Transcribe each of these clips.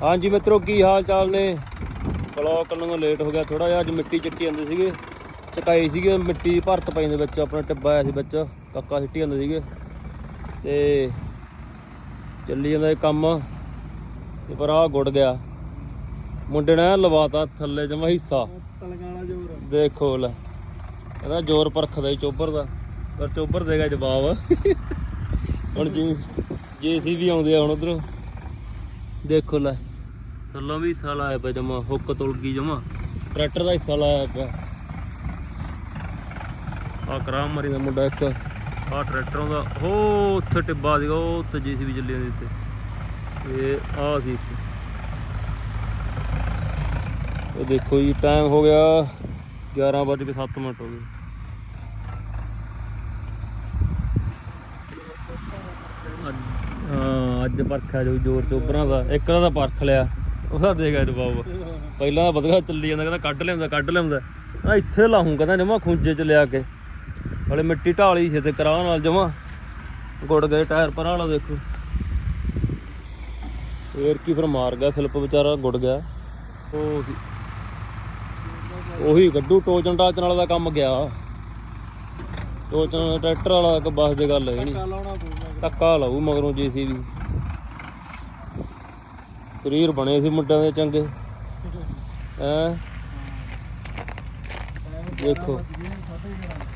ਹਾਂਜੀ ਮਿੱਤਰੋ ਕੀ ਹਾਲ ਚਾਲ ਨੇ? ਬਲੌਕ ਨੂੰ ਲੇਟ ਹੋ ਗਿਆ ਥੋੜਾ ਜਿਹਾ ਅੱਜ ਮਿੱਟੀ ਚੱਕੀ ਜਾਂਦੇ ਸੀਗੇ। ਚਕਾਈ ਸੀਗੇ ਮਿੱਟੀ ਭਰਤ ਪਈ ਦੇ ਵਿੱਚ ਆਪਣਾ ਟਿੱਬਾ ਆਇਆ ਸੀ ਵਿੱਚ ਕੱਕਾ ਸਿੱਟੀ ਜਾਂਦੇ ਸੀਗੇ। ਤੇ ਚੱਲੀ ਜਾਂਦਾ ਇਹ ਕੰਮ ਤੇ ਪਰ ਆ ਗੁੜ ਗਿਆ। ਮੁੰਡੇ ਨੇ ਲਵਾਤਾ ਥੱਲੇ ਜਮਾ ਹਿੱਸਾ। ਤਲਗਾਣਾ ਜੋਰ। ਦੇਖੋ ਲੈ ਕਹਿੰਦਾ ਜ਼ੋਰ ਪਰਖਦਾ ਈ ਚੋਬਰ ਦਾ। ਪਰ ਚੋਬਰ ਦੇਗਾ ਜਵਾਬ। ਹੁਣ ਜੀ ਜੀਸੀਬੀ ਆਉਂਦੇ ਆ ਹੁਣ ਉਧਰੋਂ। ਦੇਖੋ ਲੈ। ਥੱਲੋਂ ਵੀ ਹਿੱਸਾ ਲਾਇਆ ਪਿਆ ਜਮਾ, ਹੁੱਕ ਤੁਲ ਗਈ ਜਮਾ। ਟਰੈਕਟਰ ਦਾ ਹਿੱਸਾ ਲਾਇਆ ਪਿਆ। ਆ ਕਰਾਮ ਮਰੀ ਦਾ ਮੁੰਡਾ ਇੱਕ ਆ ਟਰੈਕਟਰਾਂ ਦਾ ਹੋ ਉੱਥੇ ਟਿੱਬਾ ਸੀਗਾ, ਉਹ ਉੱਥੇ ਜੀਸੀਬੀ ਚੱਲੀ ਜਾਂਦੀ ਉੱਤੇ ਇਹ ਆ ਸੀ ਇੱਥੇ। ਇਹ ਦੇਖੋ ਜੀ ਟਾਈਮ ਹੋ ਗਿਆ 11 ਵੱਜ ਕੇ 7 ਮਿੰਟ ਹੋ ਗਏ। ਅੱਜ- ਹਾਂ, ਅੱਜ ਪਰਖਿਆ ਜੋ ਜ਼ੋਰ ਚੋਬਰਾਂ ਦਾ, ਇੱਕ ਦਾ ਪਰਖ ਲਿਆ। ਉਹਦਾ ਦੇਗਾ ਜਵਾਬ। ਪਹਿਲਾਂ ਤਾਂ ਵਧੀਆ ਚੱਲੀ ਜਾਂਦਾ ਕਹਿੰਦਾ ਕੱਢ ਲਿਆਉਂਦਾ ਕੱਢ ਲਿਆਉਂਦਾ। ਆ ਇੱਥੇ ਲਾਹੂੰ ਕਹਿੰਦਾ ਜਮਾ ਖੁੰਝੇ ਚ ਲਿਆ ਕੇ। ਹਲੇ ਮਿੱਟੀ ਢਾਲੀ ਸੀ ਤੇ ਕਰਾਹ ਨਾਲ ਜਮਾ। ਗੁੜ ਗਏ ਟਾਇਰ ਪਰ ਵਾਲਾ ਦੇਖੋ। ਫੇਰ ਕੀ ਫਿਰ ਮਾਰ ਗਿਆ ਸਲਿੱਪ ਵਿਚਾਰਾ ਗੁੜ ਗਿਆ। ਉਹ ਸੀ। ਉਹੀ ਗੱਡੂ ਟੋਚਨ ਟਾਚਨ ਵਾਲਾ ਦਾ ਕੰਮ ਗਿਆ। ਟੋਚਨ ਟਰੈਕਟਰ ਵਾਲਾ ਇੱਕ ਬਸ ਦੀ ਗੱਲ ਹੈ ਨਹੀਂ। ਧੱਕਾ ਲਾਊ ਮਗਰੋਂ ਜੀਸੀਬੀ। ਸਰੀਰ ਬਣੇ ਸੀ ਮੁੰਡਿਆਂ ਦੇ ਚੰਗੇ। ਹੈ? ਦੇਖੋ।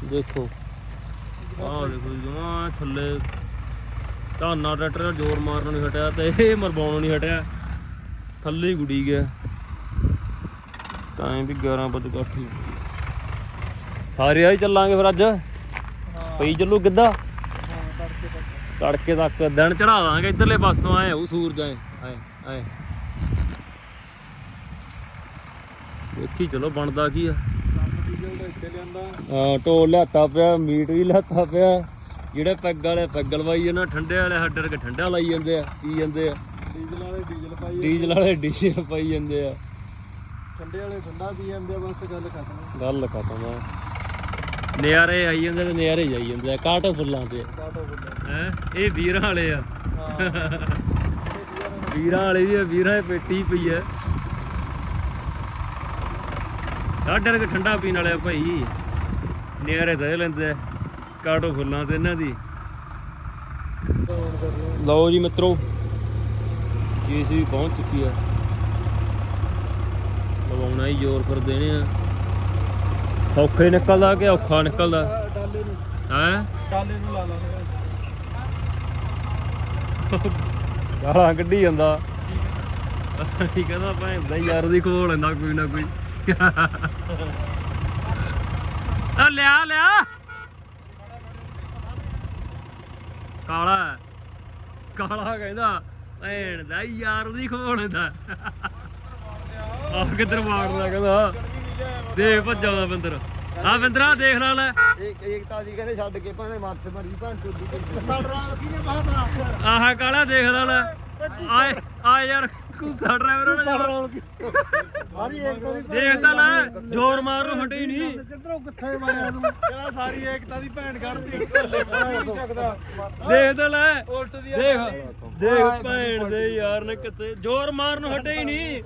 ਦੇਖੋ। ਆਹ ਦੇਖੋ ਜਮਾ ਥੱਲੇ ਧਾਨਾ ਟਰੈਕਟਰ ਜ਼ੋਰ ਮਾਰਨ ਨਹੀਂ ਹਟਿਆ ਤੇ ਇਹ ਮਰਵਾਉਣੋਂ ਨਹੀਂ ਹਟਿਆ। ਥੱਲੇ ਹੀ ਗੁੜੀ ਗਿਆ। ਟਾਈਮ ਵੀ 11 ਵਜੇ ਕਾਠੀ ਸਾਰੇ ਆਈ ਚੱਲਾਂਗੇ ਫਿਰ ਅੱਜ? ਪਈ ਚੱਲੂ ਕਿੱਦਾਂ ਹਾਂ ਤੜਕੇ ਤੱਕ। ਤੜਕੇ ਤੱਕ ਦਿਨ ਚੜਾ ਦਾਂਗੇ ਇਧਰਲੇ ਪਾਸੋਂ ਆਏ ਉਹ ਸੂਰਜ ਆਏ ਆਏ। ਦੇਖੀ ਚਲੋ ਬਣਦਾ ਕੀ ਆ। ਹਾਂ ਢੋਲ ਲਿਆਤਾ ਪਿਆ ਮੀਟ ਵੀ ਲਿਆਤਾ ਪਿਆ। ਜਿਹੜੇ ਪੈਗ ਵਾਲੇ ਪੈਗ ਲਵਾਈ ਜਾਂਦੇ ਠੰਡੇ ਵਾਲੇ ਹੱਡਰ ਕੇ ਠੰਡਾ ਲਾਈ ਜਾਂਦੇ ਆ ਪੀ ਜਾਂਦੇ ਆ। ਡੀਜ਼ਲ ਵਾਲੇ ਡੀਜ਼ਲ ਪਾਈ ਡੀਜ਼ਲ ਵਾਲੇ ਡੀਜ਼ਲ ਪਾਈ ਜਾਂਦੇ ਆ। ਠੰਡੇ ਵਾਲੇ ਠੰਡਾ ਪੀ ਜਾਂਦੇ ਆ ਬਸ ਗੱਲ ਖਤਮ। ਗੱਲ ਖਤਮ ਆ। ਨਿਆਰੇ ਆਈ ਜਾਂਦੇ ਤੇ ਨਿਆਰੇ ਜਾਈ ਜਾਂਦੇ ਆ ਕਾਟੋ ਫੁੱਲਾਂ ਤੇ? ਕਾਟੋ ਬੁੱਲਾ ਹੈ? ਇਹ ਵੀਰਾਂ ਵਾਲੇ ਆ। ਹਾਂ। ਵੀਰਾਂ ਵਾਲੇ ਵੀ ਵੀਰਾਂ ਦੀ ਪੇਟੀ ਪਈ ਐ ਸਾਡਾ ਕਿ ਠੰਡਾ ਪੀਣ ਵਾਲੇ ਭਾਈ। ਨਿਆਰੇ ਦੇ ਲੈਂਦੇ ਕਾਟੋ ਫੁੱਲਾਂ ਤੇ ਇਹਨਾਂ ਦੀ। ਕਰ ਲਓ ਜੀ ਮਿੱਤਰੋ ਜੀਸੀਬੀ ਪਹੁੰਚ ਚੁੱਕੀ ਆ। ਲਵਾਉਣਾ ਹੀ ਜ਼ੋਰ ਫਿਰ ਦੇਣੇ ਆ। ਸੌਖੇ ਨਿਕਲਦਾ ਕਿ ਔਖਾ ਨਿਕਲਦਾ? ਹੈ? ਡਾਲੇ ਨੂੰ ਲਾ ਲਾਂਗੇ ਗਾਲਾਂ ਕੱਢੀ ਜਾਂਦਾ। ਕੀ ਕਹਿੰਦਾ ਭੈਣ ਦਾ ਯਾਰ ਦੀ ਖੋਲ ਲੈਂਦਾ ਕੋਈ ਨਾ ਕੋਈ। ਆ ਲਿਆ ਲਿਆ। ਕਾਲਾ ਕਾਲਾ ਕਹਿੰਦਾ, ਭੈਣ ਦਾ ਯਾਰ ਦੀ ਖੋਲ ਲੈਂਦਾ। ਆਹ ਕਿੱਧਰ ਮਾਰਦਾ ਕਹਿੰਦਾ। ਦੇ ਭੱਜਾ ਦਾ ਬੰਦਰ। ਆ ਬੰਦਰਾ ਦੇਖ ਲਾ ਲੈ। ਇੱਕ ਏਕਤਾ ਦੀ ਕਹਿੰਦੇ ਛੱਡ ਕੇ ਭਾਵੇਂ ਮੱਥ ਮਰੀ ਭਾਂ ਚੋਦੀ ਸਾਡਾ ਕਿਹਨੇ ਬਾਹਤਾ ਆਹ ਕਾਲਾ ਦੇਖ ਲਾ ਲੈ। ਆਏ ਆ ਯਾਰ। ਕੁਸਾ ਡਰਾਈਵਰ ਹੋਣਾ ਸਾਰੀ ਏਕਤਾ ਦੀ ਦੇਖ ਤਾਂ ਲੈ ਜ਼ੋਰ ਮਾਰ ਨੂੰ ਹਟੇ ਹੀ ਨਹੀਂ। ਕਿੱਧਰੋਂ ਕਿੱਥੇ ਮਾਰਿਆ ਤੂੰ? ਕਹਿੰਦਾ ਸਾਰੀ ਏਕਤਾ ਦੀ ਭੈਣ ਕੱਢਦੀ ਢੱਲੇ ਚੱਕਦਾ ਦੇਖ ਤਾਂ ਲੈ ਉਲਟ ਦੀ ਦੇਖ ਦੇਖ ਭੈਣ ਦੇ ਯਾਰ ਨੇ ਕਿੱਥੇ ਜ਼ੋਰ ਮਾਰ ਨੂੰ ਹਟੇ ਹੀ ਨਹੀਂ।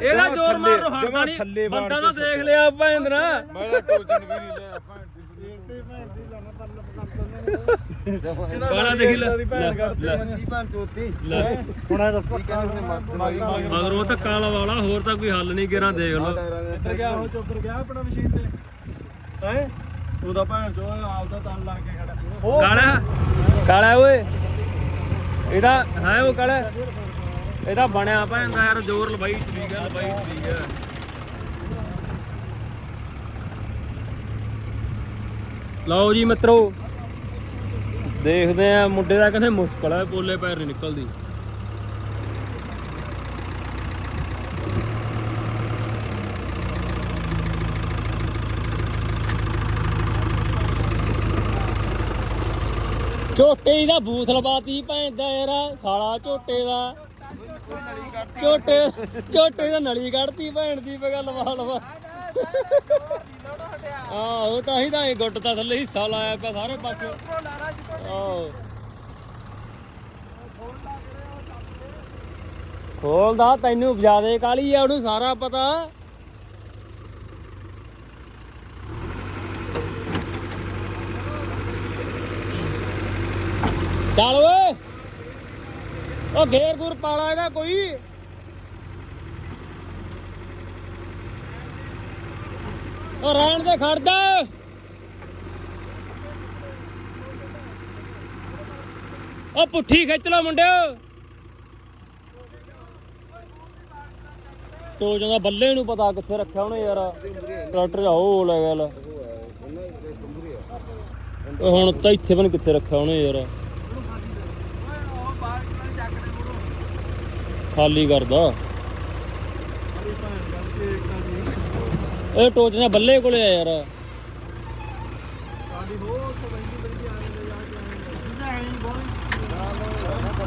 ਇਹਦਾ ਜ਼ੋਰ ਮਾਰ ਨੂੰ ਹਟਦਾ ਨਹੀਂ। ਬੰਦਾ ਤਾਂ ਦੇਖ ਲਿਆ ਭੈਣ ਦਾ। ਮੈਂ ਟੋਚਨ ਵੀ ਨਹੀਂ ਲਿਆ ਭੈਣ ਦੀ ਏਕਤੇ ਭੈਣ ਦੀ ਲਾਣਾ ਪਰਲ ਕਾਲਾ ਦੇਖ ਲੈ ਦੀ ਭੈਣ ਲੈ, ਕੱਢਦੀ ਭੈਣ ਚੋਤੀ? ਲੈ। ਹੁਣ ਇਹ ਦੱਸੋ ਮਗਰੋਂ ਧੱਕਾ ਹੋਰ ਤਾਂ ਕੋਈ ਹੱਲ ਨਹੀਂ ਕਿਰਾਂ ਦੇਖ ਲਓ। ਇੱਧਰ ਗਿਆ ਉਹ ਚੋਪਰ ਗਿਆ ਆਪਣਾ ਮਸ਼ੀਨ ਤੇ। ਹੈ? ਉਹਦਾ ਭੈਣ ਚੋ ਆਪਦਾ ਤਨ ਲਾ ਕੇ ਖੜਾ। ਉਹ ਕਾਲਾ? ਕਾਲਾ ਓਏ। ਇਹਦਾ ਹੈ ਉਹ ਕਾਲਾ? ਇਹਦਾ ਬਣਿਆ ਭੈਣ ਦਾ ਯਾਰ ਜ਼ੋਰ ਲਵਾਈ ਠੀਕ ਹੈ ਲਵਾਈ ਠੀਕ ਹੈ ਲਓ ਜੀ ਮਿੱਤਰੋ ਦੇਖਦੇ ਆ, ਮੁੰਡੇ ਦਾ ਕਹਿੰਦੇ ਮੁਸ਼ਕਲ ਹੈ ਪੋਲੇ ਪੈਰ ਨਹੀਂ ਨਿਕਲਦੀ। ਝੋਟੇ ਦਾ ਬੂਥ ਲਵਾਤੀ ਭੈਣ ਦਾ ਯਾਰ, ਸਾਲਾ ਝੋਟੇ ਦਾ। ਝੋਟੇ ਝੋਟੇ ਦਾ ਨਲੀ ਕੱਢਤੀ ਭੈਣ ਦੀ ਪਗਾ ਲਵਾ ਲਵਾ। ਆਹੋ, ਤਾਂ ਹੀ ਤਾਂ ਇਹ ਗੁੱਟ ਤਾਂ ਥੱਲੇ ਹਿੱਸਾ ਲਾਇਆ ਪਿਆ ਸਾਰੇ ਪਾਸੇ। ਆਹੋ। ਖੋਲਦਾ ਤੈਨੂੰ ਜਿਆਦੇ ਕਾਲੀ ਆ, ਉਹਨੂੰ ਸਾਰਾ ਪਤਾ। ਚੱਲ ਓਏ। ਉਹ ਗੇਰ ਗੁਰ ਪਾਲਾ ਇਹਦਾ ਕੋਈ। ਉਹ ਰਹਿਣ ਦੇ ਖੜਦਾ ਉਹ ਪੁੱਠੀ ਖਿੱਚ ਲਓ ਮੁੰਡਿਓ। ਤੋ ਜਾਂਦਾ ਬੱਲੇ ਨੂੰ ਪਤਾ ਕਿੱਥੇ ਰੱਖਿਆ ਉਹਨੇ ਯਾਰ, ਟਰੈਕਟਰ ਜਾ ਉਹ ਲੈ ਗਿਆ ਲੈ। ਹੁਣ ਤਾਂ ਇੱਥੇ ਬਣ ਕਿੱਥੇ ਰੱਖਿਆ ਉਹਨੇ ਯਾਰ। ਖਾਲੀ ਕਰਦਾ। ਇਹ ਟੋਚ ਨਾਲ ਬੱਲੇ ਕੋਲੇ ਆ ਯਾਰ ਸਾਡੀ ਹੋ ਤੋਂ ਬੰਦੀ ਬੰਦੀ ਆਣੇ ਦੇ ਜਾ ਕੇ ਆਣੇ ਜਿੱਦਾਂ ਐਂ ਬੋਲ ਨਾ ਨਾ ਬੱਲੇ ਯਾਰ ਆਈ ਤਾਂ ਬਾਹਲਾ ਟਰੈਕਟਰ ਲੋ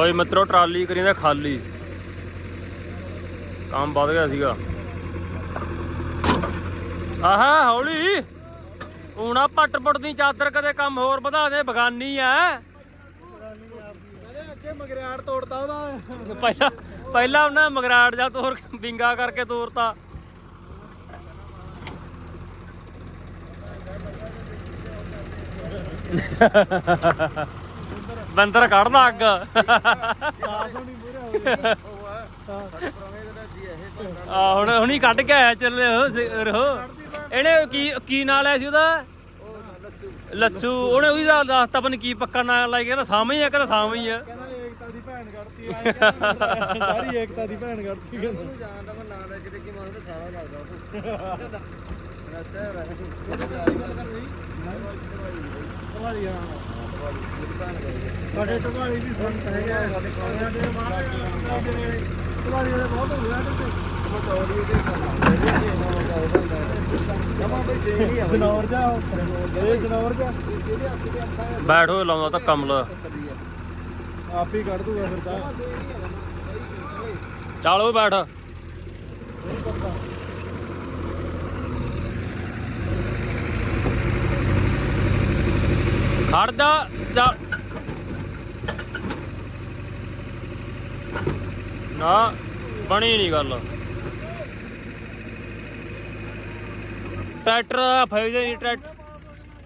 ਕੇ ਜੀ ਮਿੱਤਰੋ, ਟਰਾਲੀ ਕਰੀਂਦਾ ਖਾਲੀ। ਕੰਮ ਵੱਧ ਗਿਆ ਸੀਗਾ। ਆਹਾ, ਹੌਲੀ। ਊਣਾ ਪੱਟ-ਪੁੱਟ ਦੀ ਚਾਦਰ ਕਦੇ ਕੰਮ ਹੋਰ ਵਧਾ ਦੇ, ਬਗਾਨੀ ਐ। ਮਗਰਿਆੜ ਤੋੜਤਾ ਉਹਦਾ। ਪਹਿਲਾਂ ਪਹਿਲਾਂ ਉਹਨਾਂ ਮਗਰਾੜ ਜਾ ਤੋਰ ਬਿੰਗਾ ਕਰਕੇ ਤੋਰਤਾ। ਬੰਦਰ ਕੱਢਦਾ ਅੱਗ। ਆਸ ਆ ਹੁਣ ਹੁਣੀ ਕੱਢ ਕੇ ਆਇਆ ਚੱਲੇ ਰਹੋ ਇਹਨੇ ਕੀ ਕੀ ਨਾਂ ਲਿਆ ਸੀ ਉਹਦਾ? ਲੱਸੂ। ਉਹਨੇ ਉਹਦੀ ਦਾ ਦੱਸਤਾ ਪਨ ਕੀ ਪੱਕਾ ਨਾਂ ਲਾਈ ਕਹਿੰਦਾ ਸਾਵੇਂ ਹੀ ਆ, ਕਹਿੰਦਾ ਸਾਵੇਂ ਹੀ ਆ। ਏਕਤਾ ਦੀ ਭੈਣ ਕੱਢਤੀ ਆਈ ਕਹਿੰਦਾ ਸਾਰੀ ਏਕਤਾ ਦੀ ਭੈਣ ਕੱਢਤੀ ਕਹਿੰਦਾ ਜਾਣਦਾ ਮੈਂ ਨਾਂ ਲੈ ਕੇ ਕਿ ਮੰਨ ਸਾਰਾ ਲੱਗਦਾ ਉਹ। ਰਸਾ ਰਹਿ। ਤੁਹਾਡੀ ਹਾਂ। ਸਾਡੇ ਟਵਾਲੀ ਵੀ ਸੰਤ ਹੈਗਾ ਸਾਡੇ ਸਾਡੇ ਮਾਰੇ ਟਵਾਲੀ ਦੇ ਬਹੁਤ ਹੋ ਗਿਆ ਤੇ ਜਮਾ ਬਈ ਸੇਮ ਹੀ ਆ ਜਨੌਰ ਜਾ। ਇਹ ਜਨੌਰ ਜਾ। ਇਹਦੇ ਹੱਥ ਦੇ ਅੱਖਾਂ ਬੈਠੋ ਲਾਉਂਦਾ ਤਾਂ ਕਮਲ ਆਪ ਹੀ ਕੱਢ ਦੂਗਾ ਫਿਰ ਤਾਂ। ਚੱਲ ਓਏ ਬੈਠ। ਖੜ ਜਾ, ਚੱਲ। ਨਾ, ਬਣੀ ਨਹੀਂ ਗੱਲ। ਟਰੈਕਟਰ ਦਾ ਫਾਇਦਾ ਨਹੀਂ ਟਰੈਕਟਰ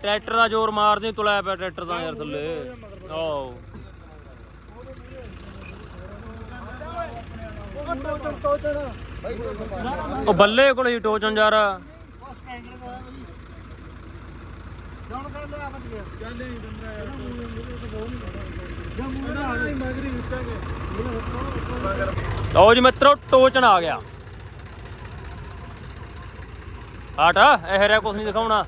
ਟਰੈਕਟਰ ਦਾ ਜ਼ੋਰ ਮਾਰਦੇ ਤੁਲਿਆ ਪਿਆ ਟਰੈਕਟਰ ਦਾ ਯਾਰ ਥੱਲੇ। ਆਓ ਉਹ ਬੱਲੇ ਕੋਲ ਹੀ ਟੋਚਨ ਜਾ ਰਾ ਜਾਣ ਯਾਰ ਲਓ ਜੀ ਮਿੱਤਰੋ ਟੋਚਨ ਆ ਗਿਆ। ਹਟ, ਇਹ ਰਿਆ ਕੁਛ ਨਹੀਂ ਦਿਖਾਉਣਾ।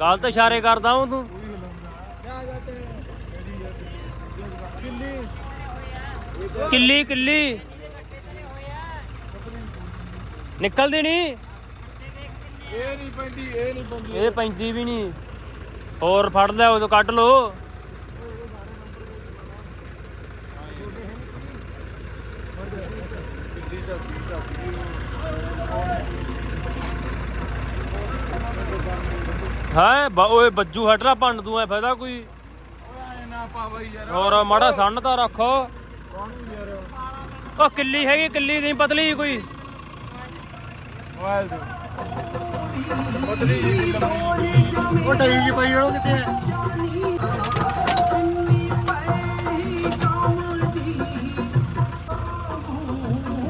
ਗਲਤ ਇਸ਼ਾਰੇ ਕਰਦਾ ਹੂੰ ਤੂੰ ਜਾ ਜਾ ਤੇ ਕਿੱਲੀ ਕਿੱਲੀ ਕਿੱਲੀ। ਨਿਕਲਦੀ ਨਹੀਂ ਇਹ ਨਹੀਂ ਪੈਂਦੀ ਇਹ ਨਹੀਂ ਪੈਂਦੀ। ਇਹ ਪੈਂਦੀ ਵੀ ਨਹੀਂ ਹੋਰ ਫੜ ਲਿਆ ਉਦੋਂ ਕੱਢ ਲੋ ਹੈ ਓਏ ਬੱਜੂ ਹਟਰਾ ਭੰਨ ਦੂੰ ਐ ਫਾਇਦਾ ਕੋਈ? ਓਏ ਨਾ ਪਾਵਈ ਯਾਰ। ਹੋਰ ਮਾੜਾ ਸੰਨ ਤਾਂ ਰੱਖੋ। ਕੌਣ ਯਾਰ ਉਹ ਕਿੱਲੀ ਹੈਗੀ ਕਿੱਲੀ ਨਹੀਂ ਪਤਲੀ ਕੋਈ। ਮੋਬਾਈਲ ਦੇ ਪਤਲੀ ਜੀ ਉਹ ਟਾਈ ਜੀ ਪਈ ਉਹ ਕਿੱਥੇ ਹੈ?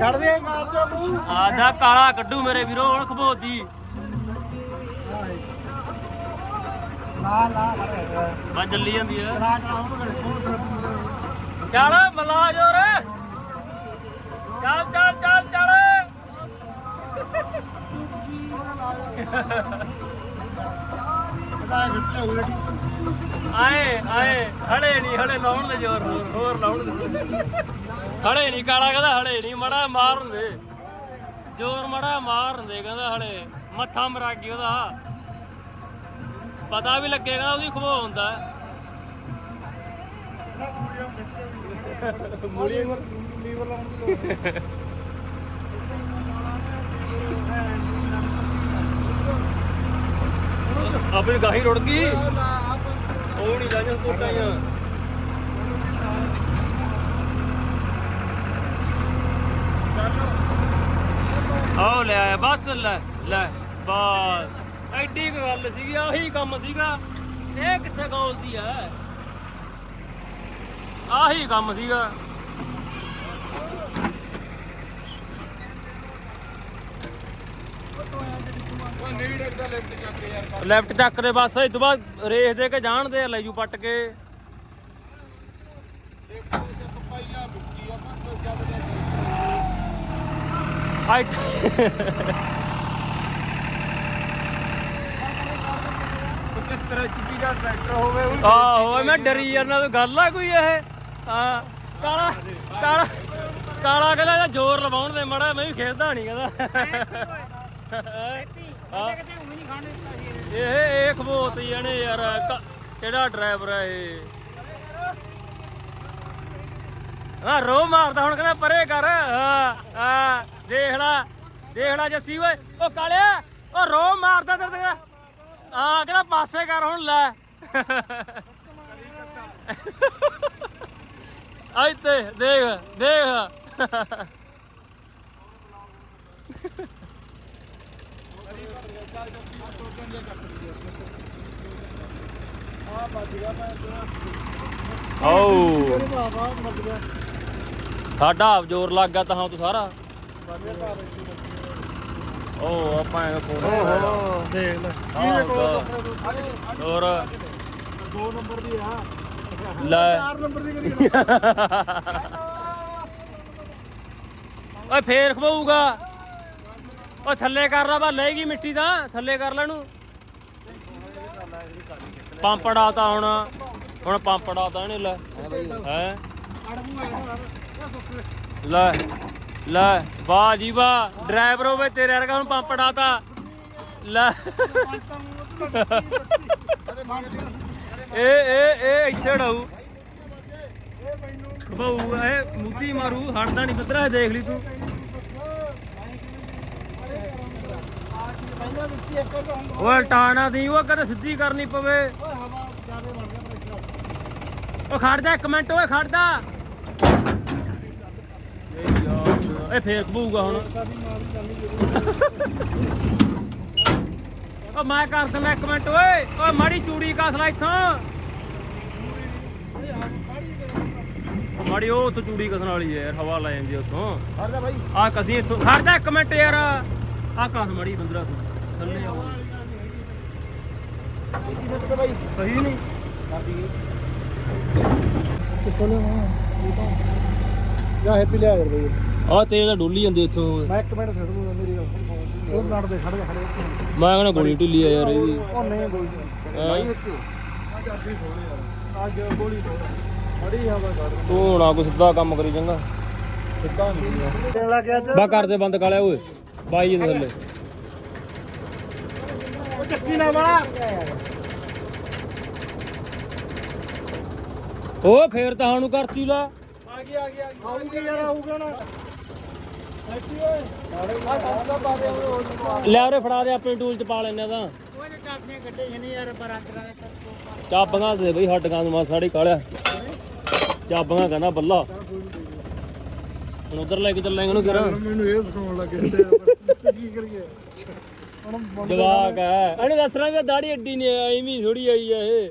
ਕੱਢ ਦੇ ਮਾਰ ਚੋ ਮੂੰਹ ਆਦਾ ਕਾਲਾ ਕੱਢੂ ਮੇਰੇ ਵੀਰੋ ਹੁਣ ਖਬੋਤੀ। ਲਾ ਲਾ ਚੱਲੀ ਜਾਂਦੀ ਹੁਣ ਚੱਲ ਮਲਾ ਜੋਰ ਚੱਲ ਚੱਲ ਚੱਲ ਚੱਲ। ਬੜਾ ਖਿੱਚਿਆ ਹੋਇਆ ਆਏ ਆਏ। ਹਲੇ ਨਹੀਂ ਹਲੇ ਲਾਉਣ ਦੇ ਜੋਰ, ਹੋਰ ਹੋਰ ਲਾਉਣ ਦੇ ਹਲੇ ਨਹੀਂ ਕਾਲਾ ਕਹਿੰਦਾ ਹੜੇ ਨਹੀਂ ਮੜਾ ਮਾਰਨ ਦੇ ਜੋਰ ਮੜਾ ਮਾਰਨ ਦੇ ਕਹਿੰਦਾ ਹਲੇ। ਮੱਥਾ ਮਰਾਗੀ ਉਹਦਾ। ਪਤਾ ਵੀ ਲੱਗੇਗਾ ਉਹਦੀ ਖਬੋ ਹੁੰਦਾ। ਮੂਲੀ ਮੂਲੀ ਲੀਵਰ ਲਾਉਣ ਦੀ ਲੋੜ ਨਹੀਂ। ਆਪਣੀ ਗਾਹੀ ਰੁੜ ਗਈ। ਉਹ ਨਹੀਂ ਲਾਈਆਂ ਕੋਟਾਂ ਆਓ ਲੈ ਆਇਆ ਬਸ ਲੈ ਲੈ ਬਸ। ਐਡੀ ਗੱਲ ਸੀਗੀ ਆਹੀ ਕੰਮ ਸੀਗਾ। ਇਹ ਕਿੱਥੇ ਗੋਲਦੀ ਆ ਆਹੀ ਕੰਮ ਸੀਗਾ। ਲੈਫਟ ਚੱਕ ਦੇ ਬਸ ਇਸ ਤੋਂ ਬਾਅਦ ਰੇਸ ਦੇ ਕੇ ਜਾਣਦੇ ਆ ਲੈ ਜੂ ਪੱਟ ਕੇ। ਆਈ ਦਾ ਟਰੈਕਟਰ ਹੋਵੇ ਉਹ ਆਹੋ ਮੈਂ ਡਰੀ ਜਾਂਦਾ ਗੱਲ ਆ ਕੋਈ ਇਹ? ਹਾਂ, ਕਾਲਾ ਕਾਲਾ ਕਾਲਾ ਕਹਿੰਦਾ ਜ਼ੋਰ ਲਵਾਉਣ ਦੇ ਮੜਾ, ਮੈਂ ਵੀ ਖੇਡਦਾ ਨਹੀਂ ਕਹਿੰਦਾ। ਇਹ ਇਹ ਖਬੋਤ ਹੀ ਯਾਰ ਕਿਹੜਾ ਡਰਾਈਵਰ ਹੈ ਇਹ? ਹਾਂ ਰੋ ਮਾਰਦਾ ਹੁਣ ਕਹਿੰਦਾ, ਪਰੇ ਕਰ। ਹਾਂ ਹਾਂ, ਦੇਖ ਲੈ ਦੇਖ ਲੈ ਜੱਸੀ ਓਏ। ਉਹ ਕਾਲਿਆ ਉਹ ਰੋ ਮਾਰਦਾ ਤੇ ਤੇ ਕਹਿੰਦਾ, ਪਾਸੇ ਕਰ ਹੁਣ, ਲੈ। ਆਈ ਤੇ ਦੇਖ ਦੇਖ। ਆਓ। ਮਰ ਗਿਆ ਸਾਡਾ ਆਪ ਜ਼ੋਰ ਲੱਗ ਗਿਆ ਤਾਂ ਤੂੰ ਸਾਰਾ। ਉਹ ਆਪਾਂ ਇਹ ਕੋਲ ਓਹੋ। ਦੇਖ ਲੈ। ਇਹਦੇ ਕੋਲ ਦੋ ਨੰਬਰ ਦੀ ਆ। ਲੈ। ਚਾਰ ਨੰਬਰ ਦੀ ਕਰੀ ਓਏ ਫੇਰ ਖਵਾਊਗਾ। ਓ ਥੱਲੇ ਕਰ ਲਾ ਬਾ ਲੈਗੀ ਮਿੱਟੀ ਦਾ ਥੱਲੇ ਕਰ ਲੈ ਨੂੰ ਪੰਪ ਡਾਤਾ ਹੁਣ। ਹੁਣ ਪੰਪ ਡਾਤਾ ਇਹਨੇ ਲੈ। ਹੈ? ਲੈ ਲੈ ਵਾਹ ਜੀ ਵਾਹ। ਡਰਾਈਵਰ ਹੋਵੇ ਤੇਰੇ ਵਰਗਾ ਹੁਣ ਪੰਪ ਡਾਤਾ ਲੈ। ਇਹ ਇਹ ਇਹ ਇੱਥੇ ਡਾਊ ਖਵਾਊ ਇਹ ਮੁੱਦੀ ਮਾਰੂ, ਹਟਦਾ ਨਹੀਂ ਪਤਰਾ ਦੇਖ ਲਈ ਤੂੰ। ਓਏ, ਟਾਣਾ ਦੀ, ਉਹ ਕਦੇ ਸਿੱਧੀ ਕਰਨੀ ਪਵੇ। ਓਏ ਓ ਖੜ ਜਾ ਇੱਕ ਮਿੰਟ, ਓਏ ਖੜ ਜਾ ਇਹ ਫੇਰ ਖਬੂਗਾ ਹੁਣ ਸਾਡੀ ਮਾਂ ਦੀ ਕਰਨੀ ਜ਼ਰੂਰੀ ਓ ਮੈਂ ਕਰ ਦਿੰਦਾ ਇੱਕ ਮਿੰਟ ਓਏ ਓ ਮਾੜੀ ਚੂੜੀ ਕਸ ਲੈ ਇੱਥੋਂ। ਓ ਮਾੜੀ ਉਹ ਉੱਥੋਂ ਚੂੜੀ ਕਸਣ ਵਾਲੀ ਯਾਰ ਹਵਾ ਲੈ ਜਾਂਦੀ ਉੱਥੋਂ। ਹਰਦਾ ਭਾਈ ਆ ਕਸੀ ਇੱਥੋਂ ਜਾ ਇੱਕ ਮਿੰਟ ਯਾਰ। ਆ ਕਸ ਮੜੀ ਬੰਦਰਾ ਤੂੰ ਥੱਲੇ ਆ। ਸਹੀ ਨਹੀਂ। ਕਾਫੀ ਕਿੱਥੋਂ ਲਿਆਵਾਂ ਇਹ ਤਾਂ ਜਾ ਹੈਪੀ ਲਿਆ ਯਾਰ ਬਈ। ਆ ਤਾਂ ਡੁੱਲੀ ਜਾਂਦੀ ਇੱਥੋਂ। ਮੈਂ ਇੱਕ ਮਿੰਟ ਛੱਡ ਦੂੰਗਾ। ਮੇਰੀ ਗੱਲ ਉਹ ਦੇ ਖੜ ਖੜ ਮੈਂ ਕਹਿੰਦਾ ਗੋਲੀ ਢਿੱਲੀ ਆ ਯਾਰ ਇਹਦੀ। ਉਹ ਨਹੀਂ ਗੋਲੀ ਭਾਈ ਇੱਕ। ਅੱਜ ਅੱਧੀ ਥੋੜੇ ਯਾਰ ਅੱਜ ਗੋਲੀ ਥੋੜਾ ਬੜੀ ਹਵਾ ਕੱਢ ਤੂੰ ਨਾ ਕੋਈ ਸਿੱਧਾ ਕੰਮ ਕਰੀ ਚੰਗਾ। ਸਿੱਧਾ ਨਹੀਂ ਦੇਣ ਬਾ ਕਰਦੇ ਬੰਦ ਕਾਲਿਆ ਓਏ। ਬਾਈ ਜੀ ਦੇ ਥੱਲੇ। ਉਹ ਚੱਕੀ ਨਾ ਵਾਲਾ। ਓ ਫੇਰ ਤਾਂ ਸਾਨੂੰ ਕਰਤੀ ਲਾ। ਆ ਗਿਆ ਆ ਗਿਆ ਆਊਗੀ ਯਾਰ ਆਊਗਾ ਨਾ ਹੈਪੀ ਓਏ ਆ ਸੱਤਾ ਪਾ ਦੇ ਉਹ ਲੈ ਉਰੇ ਫੜਾ ਦੇ ਆਪਣੇ ਟੂਲ ਚ ਪਾ ਲੈਨੇ ਤਾਂ। ਬਰਾਂਦਰਾਂ ਦੇ ਬਈ ਹੱਡ ਗਾਂ ਮਾ ਸਾੜੀ ਕਾਲਿਆ ਚਾਬਾਂ ਕਹਿੰਦਾ ਬੱਲਾ। ਹੁਣ ਉਧਰ ਲੈ ਕੇ ਚੱਲਾਂਗੇ ਉਹਨੂੰ ਕਿਰਾਂ। ਮੈਨੂੰ ਇਹ ਸਿਖਾਉਣ ਲੱਗੇ ਤੇ ਕੀ ਕਰੀਏ? ਜਵਾਕ ਹੈ। ਇਹਨੇ ਦੱਸਣਾ ਵੀ ਦਾੜੀ ਅੱਡੀ ਨਹੀਂ ਐਵੇਂ ਥੋੜੀ ਆਈ ਆ ਇਹ।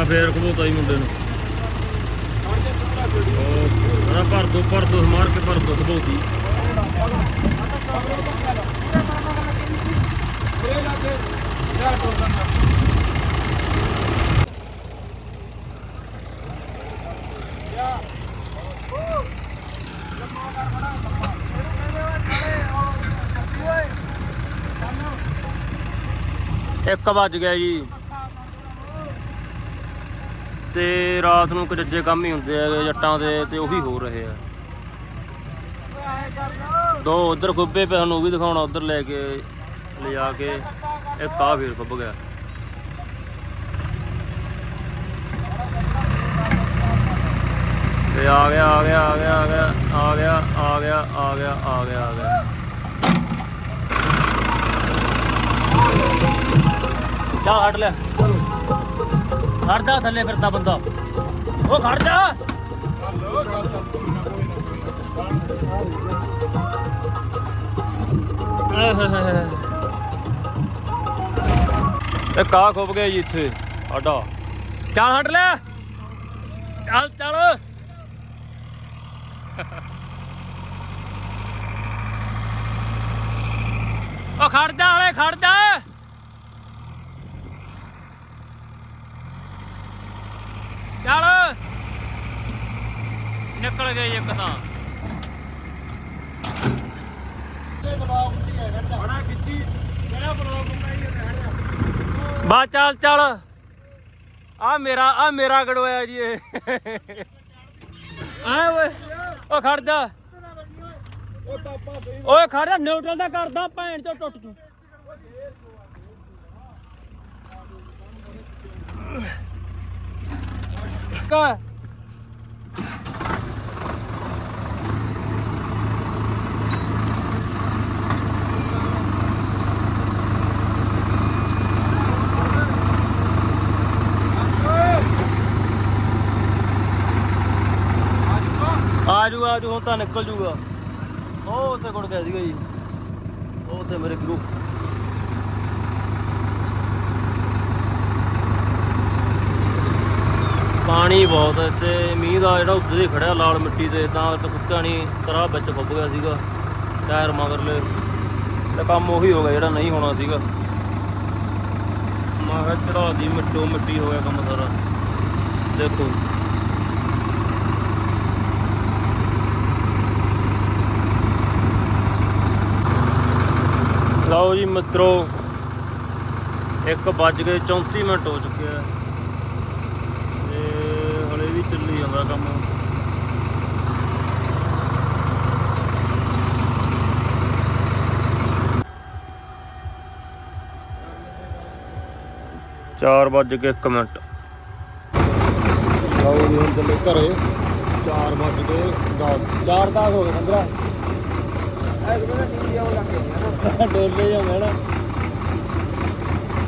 ਆ ਫੇਰ ਖਬੋਤਾ ਹੀ ਮੁੰਡੇ ਨੂੰ। ਉਹ ਭਰ ਦੋ ਭਰ ਦੋ, ਮਾਰ ਕੇ ਭਰ ਦੋ ਖਬੋਤੀ ਇੱਕ ਵੱਜ ਗਿਆ ਜੀ। ਤੇ ਰਾਤ ਨੂੰ ਕਜੱਜੇ ਕੰਮ ਹੀ ਹੁੰਦੇ ਆ ਜੱਟਾਂ ਦੇ ਤੇ ਉਹੀ ਹੋ ਰਹੇ ਆ। ਦੋ ਉਧਰ ਖੁੱਬੇ ਪਏ ਨੂੰ ਵੀ ਦਿਖਾਉਣਾ, ਉਧਰ ਲੈ ਕੇ ਲਿਜਾ ਕੇ ਇਹ ਕਾ ਫੇਰ ਖੁੱਭ ਗਿਆ। ਤੇ ਆ ਗਿਆ ਆ ਗਿਆ ਆ ਗਿਆ ਆ ਗਿਆ ਆ ਗਿਆ ਆ ਗਿਆ ਆ ਗਿਆ ਆ ਗਿਆ ਆ ਗਿਆ। ਚਾ ਹਟ ਲੈ। ਖੜ ਜਾ ਥੱਲੇ ਫਿਰਦਾ ਬੰਦਾ। ਉਹ ਖੜ ਜਾ। ਇਹ ਕਾ ਖੁੱਪ ਗਿਆ ਜੀ ਇੱਥੇ ਸਾਡਾ। ਚੱਲ ਹਟ ਲੈ। ਚੱਲ ਚੱਲ। ਉਹ ਖੜ ਜਾ ਹਲੇ ਖੜ ਜਾ ਚੱਲ ਨਿਕਲ ਗਏ ਜੀ ਇੱਕ ਤਾਂ ਇਹ ਬਲੌਗ ਕੀ ਹੈ ਘੰਟਾ ਬੜਾ ਖਿੱਚੀ ਜਿਹੜਾ ਬਲੌਗ ਬਣਾਈ ਹੈ ਰਹਿ ਜਾ ਬਾ ਚੱਲ ਚੱਲ। ਆ ਮੇਰਾ ਆ ਮੇਰਾ ਗੜੋਇਆ ਜੀ ਇਹ। ਆ ਓਏ ਉਹ ਖੜ ਜਾ। ਓਏ ਖੜ ਜਾ ਨਿਊਟਰਲ ਦਾ ਕਰਦਾ ਭੈਣ ਚੋ ਟੁੱਟ ਜੂ। ਕਾ ਆਜੂ ਆਜੂ, ਹੁਣ ਤਾਂ ਨਿਕਲ ਜੂਗਾ। ਉਹ ਉੱਥੇ ਗੁੜ ਗਿਆ ਸੀਗਾ ਜੀ। ਉਹ ਉੱਥੇ ਮੇਰੇ ਗੁਰੂ। ਪਾਣੀ ਬਹੁਤ ਹੈ ਤੇ ਮੀਂਹ ਦਾ ਜਿਹੜਾ ਉੱਤੇ ਹੀ ਖੜਿਆ ਲਾਲ ਮਿੱਟੀ ਤੇ, ਤਾਂ ਕੁੱਤਾ ਸੁੱਕਾ ਨਹੀਂ ਤਰਾ ਵਿੱਚ ਫੁੱਬ ਗਿਆ ਸੀਗਾ। ਟਾਇਰ ਮਗਰਲੇ ਤੇ ਕੰਮ ਉਹੀ ਹੋ ਗਿਆ ਜਿਹੜਾ ਨਹੀਂ ਹੋਣਾ ਸੀਗਾ। ਮੈਂ ਕਿਹਾ ਚੜਾ ਦੀ ਮਿੱਟੋ ਮਿੱਟੀ ਹੋ ਗਿਆ ਕੰਮ ਸਾਰਾ। ਦੇਖੋ। ਲਓ ਜੀ ਮਿੱਤਰੋ 1 ਵੱਜ ਕੇ 34 ਮਿੰਟ ਹੋ ਚੁੱਕੇ ਆ। ਤੇ ਹਲੇ ਵੀ ਚੱਲੀ ਜਾਂਦਾ ਕੰਮ। ਚਾਰ ਵੱਜ ਕੇ 1 ਮਿੰਟ। ਲਓ ਜੀ ਹੁਣ ਚੱਲੇ ਘਰੇ। 4 ਵੱਜ ਕੇ 10 4 10 ਹੋ ਗਏ 15 ਐ ਕਿ ਮੈਂ ਟੀਵੀ ਆਉਣ ਲੱਗ ਗਿਆ ਨਾ ਡੋਲੇ ਜਾਂਦੇ ਨਾ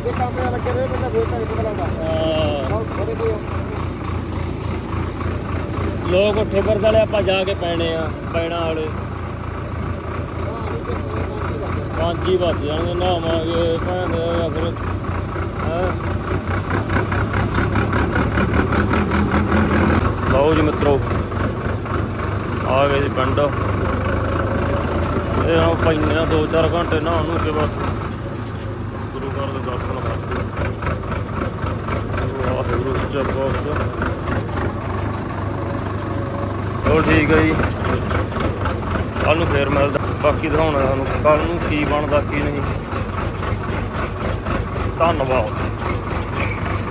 ਇਹ ਕੰਮ ਨਾਲ ਲੱਗੇ ਰਹੇ ਬੰਦਾ ਫੇਰ ਤਾਂ ਪਤਾ ਲੱਗਦਾ। ਹਾਂ। ਬਹੁਤ ਬੜੇ ਕੋਈ ਲੋਕ ਉੱਠੇ ਫਿਰਦੇ ਵਾਲੇ ਆਪਾਂ ਜਾ ਕੇ ਪੈਣੇ ਆ ਪੈਣਾ ਵਾਲੇ। ਪੰਜ ਹੀ ਵੱਜ ਜਾਣਗੇ ਨਹਾਵਾਂਗੇ ਭੈਣ ਦੇ ਫਿਰ। ਲਓ ਜੀ ਮਿੱਤਰੋ ਆ ਗਏ ਜੀ ਪਿੰਡ। ਇਹ ਆ ਪੈਨੇ ਆ 2-4 ਘੰਟੇ ਨੂੰ ਕੇ ਬਸ। ਗੁਰੂ ਘਰ ਦੇ ਦਰਸ਼ਨ ਕਰਦੇ ਵਾਹਿਗੁਰੂ ਜੀ ਖਾਲਸਾ। ਹੋਰ ਠੀਕ ਹੈ ਜੀ? ਕੱਲ ਨੂੰ ਫੇਰ ਮਿਲਦਾ। ਬਾਕੀ ਦਿਖਾਉਣਾ ਤੁਹਾਨੂੰ ਕੱਲ ਨੂੰ ਕੀ ਬਣਦਾ ਕੀ ਨਹੀਂ। ਧੰਨਵਾਦ।